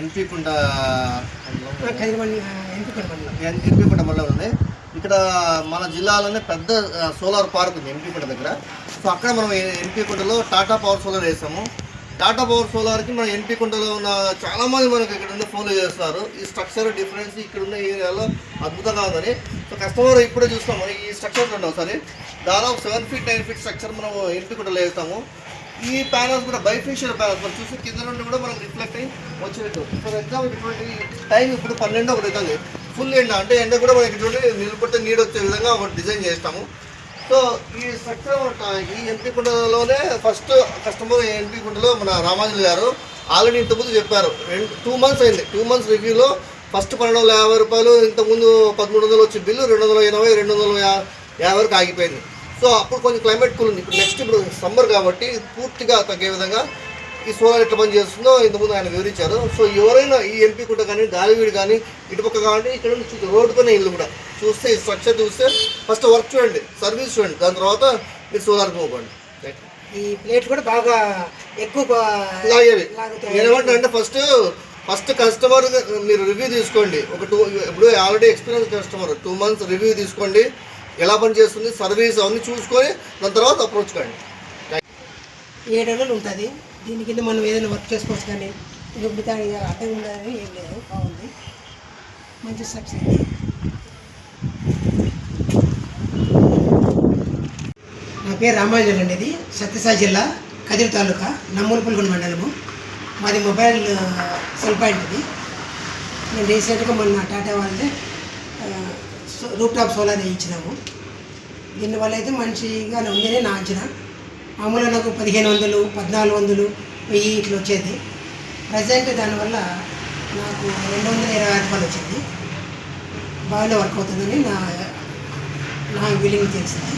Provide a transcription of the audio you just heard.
ఎంపీకుంట ఎంపీకుంట మండలం ఉంది. ఇక్కడ మన జిల్లాలోనే పెద్ద సోలార్ పార్క్ ఉంది ఎంపీకుంట దగ్గర. సో అక్కడ మనం ఎంపీకుంటలో టాటా పవర్ సోలార్ వేసాము. టాటా పవర్ సోలార్కి మన ఎంపీకుంటలో ఉన్న చాలా మంది మనకి ఇక్కడ ఉండి ఫోన్లు చేస్తారు ఈ స్ట్రక్చర్ డిఫరెన్స్ ఇక్కడ ఉన్న ఏరియాలో అద్భుతంగా ఉందని. సో కస్టమర్ ఇప్పుడే చూస్తాము ఈ స్ట్రక్చర్ ఉన్నాం ఒకసారి దాదాపు seven feet nine feet structure మనం ఎంపీకుంటలో వేస్తాము. ఈ ప్యానల్స్ కూడా బైఫిషియల్ ప్యానల్స్ మనం చూసి కింద నుండి కూడా మనం రిఫ్లెక్ట్ అయ్యి వచ్చేట్టు ఫర్ ఎగ్జాంపుల్ ఇటువంటి టైం ఇప్పుడు పన్నెండో ఒకటి అవుతుంది. ఫుల్ ఎండ అంటే ఎండ కూడా మనకి చూడండి నిలబడితే నీడ వచ్చే విధంగా ఒక డిజైన్ చేస్తాము. సో ఈ స్ట్రక్చర్ ఈ ఎంపీ కుండలోనే ఫస్ట్ కస్టమర్ ఎంపీ కుండలో మన రామాజులు గారు ఆల్రెడీ ఇంతకుముందు చెప్పారు. రెండు టూ మంత్స్ అయింది. టూ మంత్స్ రివ్యూలో ఫస్ట్ పన్నెండు వందల యాభై రూపాయలు ఇంతకుముందు పదమూడు వందలు వచ్చి బిల్లు రెండు వందల ఎనభై రెండు వందల యా- యాభై వరకు ఆగిపోయింది. సో అప్పుడు కొంచెం క్లైమేట్ కూల్ ఉంది. ఇప్పుడు నెక్స్ట్ ఇప్పుడు సమ్మర్ కాబట్టి పూర్తిగా తగ్గే విధంగా ఈ సోలార్ ఎట్లా పని చేస్తుందో ఇంతకుముందు ఆయన వివరించారు. సో ఎవరైనా ఈ ఎంపీ కుట్ట కానీ గాలివీడు కానీ ఇటుపక్క కానీ ఇక్కడ రోడ్డు పైన ఇల్లు కూడా. చూస్తే ఈ స్ట్రక్చర్ చూస్తే ఫస్ట్ వర్క్ చూడండి సర్వీస్ చూడండి. దాని తర్వాత మీరు సోలార్ అవ్వండి ఈ ప్లేట్ కూడా బాగా ఎక్కువ లాగేవి. ఏమంటే అంటే ఫస్ట్ ఫస్ట్ కస్టమర్ మీరు రివ్యూ తీసుకోండి. ఒక టూ ఇప్పుడు already experience customer two months review తీసుకోండి. ఎలా పనిచేస్తుంది సర్వీస్ అవన్నీ చూసుకొని దాని తర్వాత అప్రోచ్ కండి. ఏడు రోజులు ఉంటుంది దీని కింద మనం ఏదైనా వర్క్ చేసుకోవచ్చు కానీ మిగతా అడ్డం ఉండదని ఏం లేదు బాగుంది. మంచి సక్సెస్ నా పేరు రామాంజన్ అండి ఇది. సత్యసాయి జిల్లా కదిరి తాలూకా నమ్మూరుపల్లిగొండ మండలము. మాది మొబైల్ సెల్ పాయింట్ ఇది. నేను రీసెంట్గా మొన్న టాటా వాళ్ళది రూప్ టాప్ సోలార్ వేయించినాము. దీనివల్ల అయితే మంచిగానే ఉందని నా అంచనా. మామూలుగా నాకు పదిహేను వందలు పద్నాలుగు వందలు వెయ్యి ఇట్లా వచ్చేది. ప్రజెంట్ దానివల్ల నాకు రెండు వందల ఇరవై రూపాయలు వచ్చింది. బాగానే వర్క్ అవుతుందని నా నా విలింగ్ తెలిసింది.